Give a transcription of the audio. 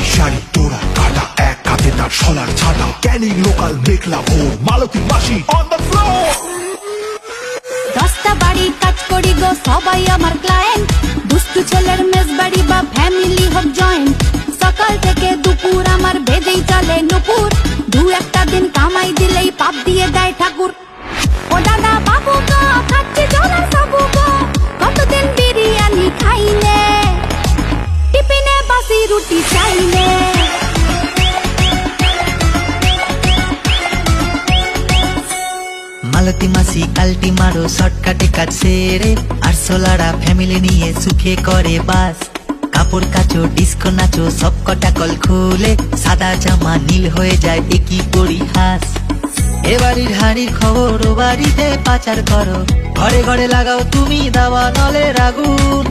সুতি শাড়ি তোরা কাটা এক হাতে তার সলার ছাতা ক্যানিং লোকাল মেঘলা ভোর, মালতী মাসি অন দ্য ফ্লোর দশটা বাড়ি কাজ করি গো সবাই আমার ক্লায়েন্ট দুষ্টু ছেলের মেজ বাড়ি বা ফ্যামিলি হোক জয়েন্ট সকাল থেকে দুপুর আমার বেজেই চলে, নুপুর মালতী মাসি, কালটি মারো, শর্টকাটে কাজ সেরে। আর সোলারা ফ্যামিলি নিয়ে সুখে করে বাস। কাপড় কাচো ডিস্কো নাচো, সব কটা কল খুলে। সাদা জামা নীল হয়ে যায়, একই পরিহাস। এ বাড়ির হাড়ির খবর, ও বাড়িতে পাচার করো। ঘরে ঘরে লাগাও তুমি দাওয়া নলের আগুন